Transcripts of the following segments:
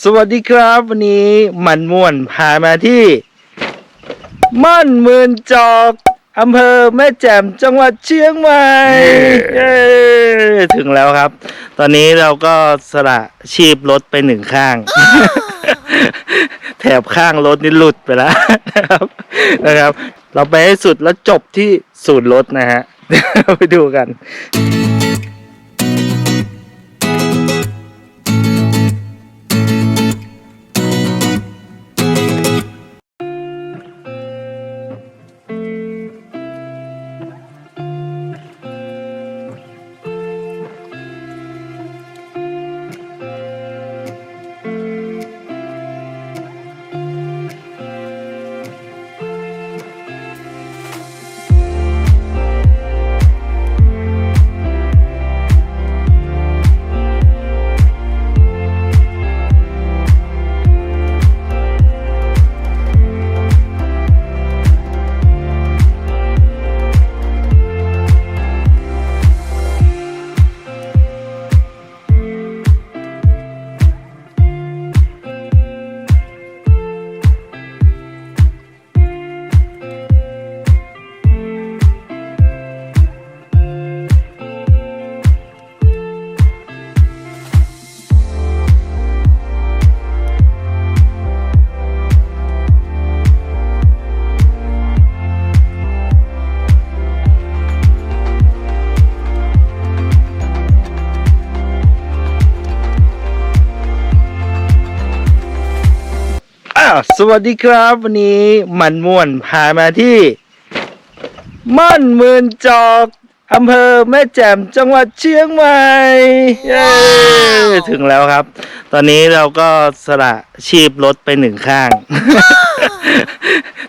าวสวัสดีครับ วันนี้มันม่วนพามาที่ม่อนหมื่นจอกอำเภอแม่แจ่มจังหวัดเชียงใหม่เย้ถึงแล้วครับ ตอนนี้เราก็สละชีพรถไปหนึ่งข้าง แถบข้างรถนี่หลุดไปแล้วนะครับนะครับ เราไปให้สุดแล้วจบที่ศูนย์รถนะฮะ ไปดูกัน สวัสดีครับวันนี้มันม่วนพามาที่ม่อนหมื่นจอกอำเภอแม่แจ่มจังหวัดเชียงใหม่เย้ถึงแล้วครับ ตอนนี้เราก็สละชีพรถไปหนึ่งข้าง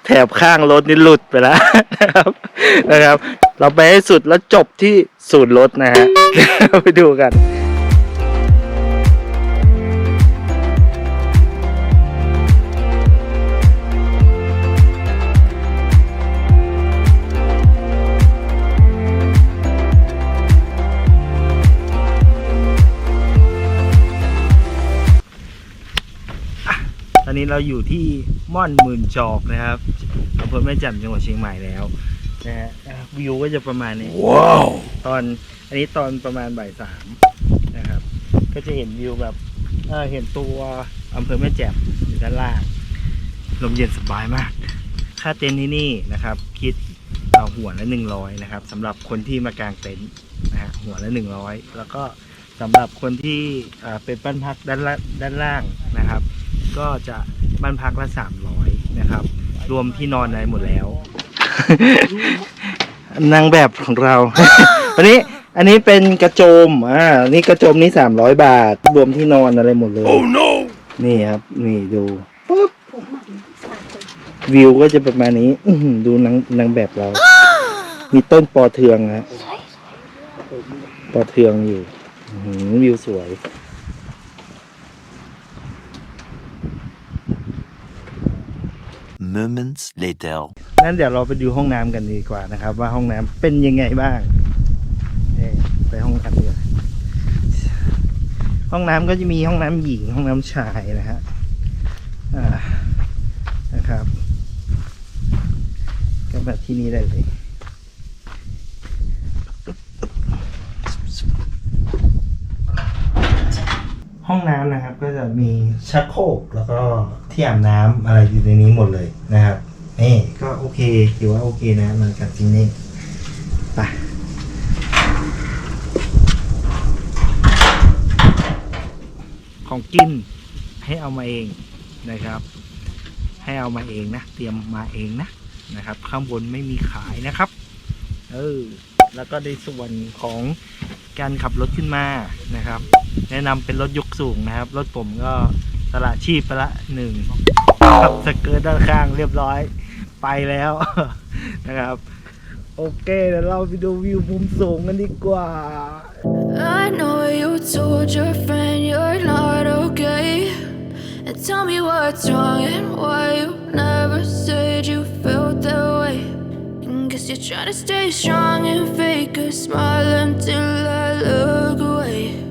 แถบข้างรถนี่หลุดไปแล้วนะครับนะครับ เราไปให้สุดแล้วจบที่ศูนย์รถนะฮะ ไปดูกัน อนนี้เราอยู่ที่ม่อนหมื่นจอกนะครับอำเภอแม่แจ่มจังหวัดเชียงใหม่แล้วนะฮะอะวิวก็จะประมาณนี้ว้าวตอนอันนี้ตอนประมาณบ่ายสามนะครับ ก็จะเห็นวิวแบบเออเห็นตัวอำเภอแม่แจ่มอยู่ด้านล่าง ลมเย็นสบายมาก ค่าเต็นท์ที่นี่นะครับ คิดเอาหัวละหนึ่งร้อยนะครับสำหรับคนที่มากางเต็นท์นะฮะหัวละหนึ่งร้อยแล้วก็สำหรับคนที่อ่าเป็นบ้านพักด้านล่างด้านล่างนะครับ ก็จะบ้านพักละสามร้อยนะครับ รวมที่นอนอะไรหมดแล้ว นางแบบของเราอันนี้อันนี้เป็นกระโจม อ่า นี่กระโจมนี่สามร้อยบาท รวมที่นอนอะไรหมดเลย oh, no. นี่ครับ นี่ดูปุ๊บวิวก็จะประมาณนี้ อื้อหือดูนางนางแบบเรา มีต้นปอเทืองนะฮะปอเทืองอยู่อื้อหือวิวสวย Moments later. งั้นเดี๋ยวเราไปดูห้องน้ำกันดีกว่านะครับ ว่าห้องน้ำเป็นยังไงบ้างเอ่ไปห้องน้ำดีกว่าห้องน้ำก็จะมีห้องน้ำหญิงห้องน้ำชายนะฮะนะครับก็แบบที่นี่ได้เลย ห้องน้ำนะครับ ก็จะมีชักโครกแล้วก็ที่อาบน้ำอะไรอยู่ในนี้หมดเลยนะครับนี่ก็โอเคถือว่าโอเคนะมาจากที่นี่ไปของกินให้เอามาเองนะครับ ให้เอามาเองนะ เตรียมมาเองนะนะครับ ข้างบนไม่มีขายนะครับ เออ แล้วก็ในส่วนของการขับรถขึ้นมานะครับ แนะนำเป็นรถยกสูงนะครับ รถผมก็สละชีพไปละหนึ่งขับสเกิร์ตด้านข้างเรียบร้อย ไปแล้วนะครับ โอเคเดี๋ยวเราไปดูวิวมุมสูงกันดีกว่า I know you told your friend you're not okay. And tell me what's wrong and why you never said you felt that way. And guess you're trying to stay strong and fake a smile until I look away.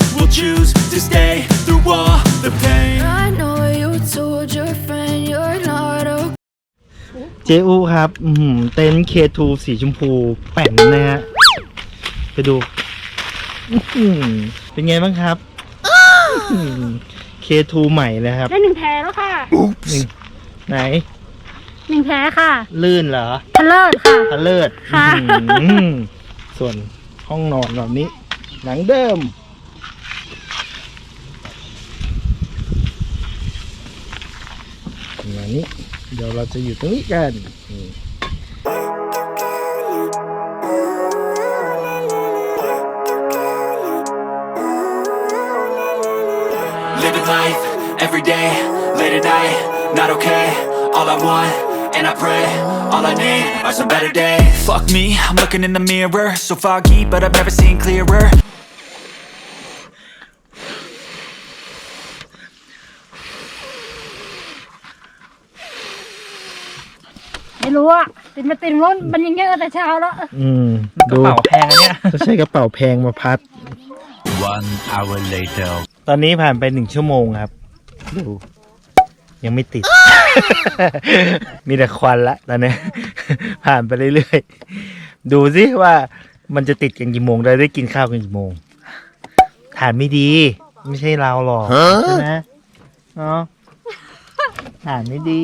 will choose to stay through all the pain I know you told your friend you're not okay. เจอูครับอือหือเต็นท์เคทูสีชมพูแป่นนะฮะ ไปดูอื้อหือเป็นไงบ้างครับเคทูใหม่นะครับได้หนึ่งแพ้แล้วค่ะหนึ่งไหน หนึ่งแพ้ค่ะลื่นเหรอทะเลิศค่ะ ทะเลิศค่ะ อื้อหือส่วนห้องนอนแบบนี้หนังเดิม นี้ เดี๋ยวเราจะอยู่ตรงนี้กันนี่ Living life every day, late at night, not okay. All I want, and I pray, all I need are some better days. Fuck me, I'm looking in the mirror, so foggy, but I've never seen clearer. ไม่รู้อะติดมาติดรถมันยังเยอะแต่เช้าแล้วอืมกระเป๋าแพงอันเนี่ย จะใช้กระเป๋าแพงมาพัด One hour later. ตอนนี้ผ่านไปหนึ่งชั่วโมงครับ ดู ยังไม่ติด มีแต่ควันละตอนนี้ ผ่านไปเรื่อยๆ ดูสิว่ามันจะติดกันกี่โมงได้ได้กินข้าวกันกี่โมงฐานไม่ดี ไม่ใช่เราหรอกใช่ไหมเนาะฐานไม่ดี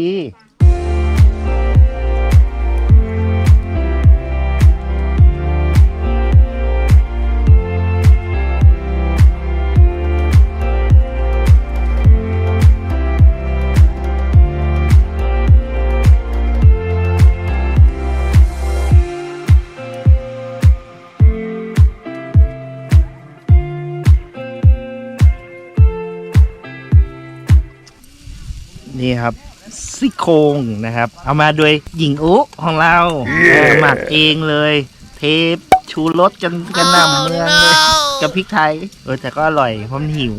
นี่ครับซี่โครงนะครับ เอามาโดยหญิงอุของเราเออหมักเองเลย เทปชูรสกันกันหนำเมืองเลยกับพริกไทย เออแต่ก็อร่อยเพราะมันหิว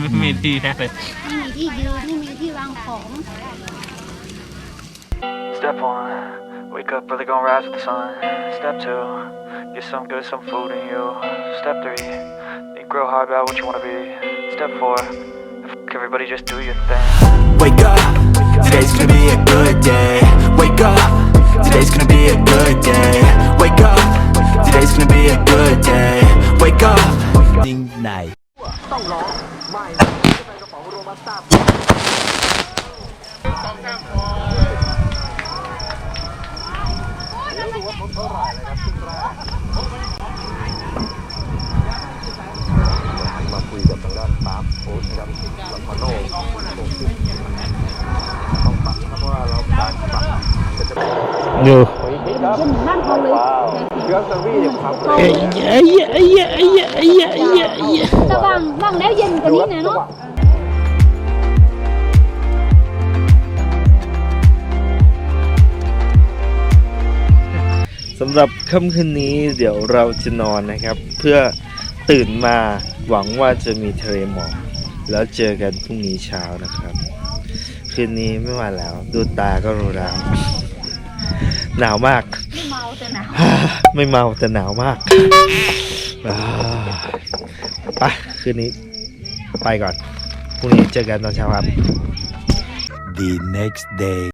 ไม่มีที่แน่เลยไม่มีที่ยืนไม่มีที่วางของ Step one, wake up early, gonna rise with the sun. Step two, get some good, some food in you. Step three, think real hard about what you wanna be. Step four, f- everybody just do your thing. Wake up, today's gonna be a good day. Wake up, today's gonna be a good day. Wake up, today's gonna be a good day. Wake up, night. ดู บ้านเขาเลย เอ้ยเอ้ย เอ้ยเอ้ยเอ้ยเอ้ยเอ้ยแต่ว่างว่างแล้วเย็นกว่านี้นะเนาะสำหรับค่ำคืนนี้เดี๋ยวเราจะนอนนะครับ เพื่อตื่นมาหวังว่าจะมีทะเลหมอกแล้วเจอกันพรุ่งนี้เช้านะครับ คืนนี้ไม่ไหวแล้ว ดูตาก็รู้แล้วหนาวมาก ไม่เมาแต่หนาวไม่เมาแต่หนาวมากอ่า ไปคืนนี้ไปก่อน พรุ่งนี้เจอกันตอนเช้าครับ The next day.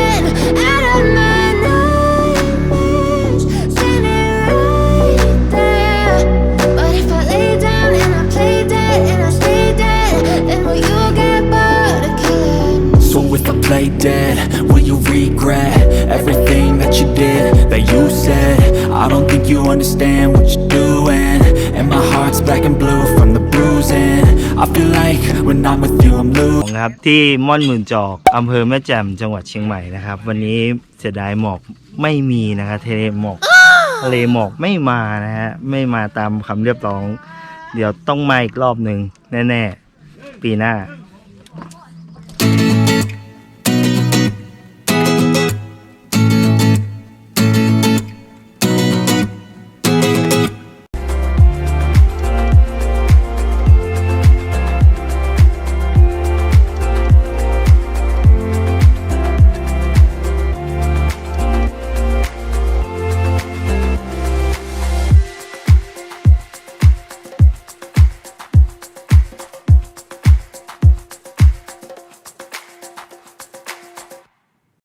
I don't think you understand what you're doing. And my heart's black and blue from the bruising. I feel like when I'm with you, I'm losing. ครับที่ม่อนหมื่นจอกอำเภอแม่แจ่มจังหวัดเชียงใหม่นะครับ วันนี้เสียดายหมอกไม่มีนะครับทะเลหมอกทะเลหมอกไม่มานะฮะไม่มาตามคำเรียบร้อง เดี๋ยวต้องมาอีกรอบหนึ่งแน่ ๆ ปีหน้า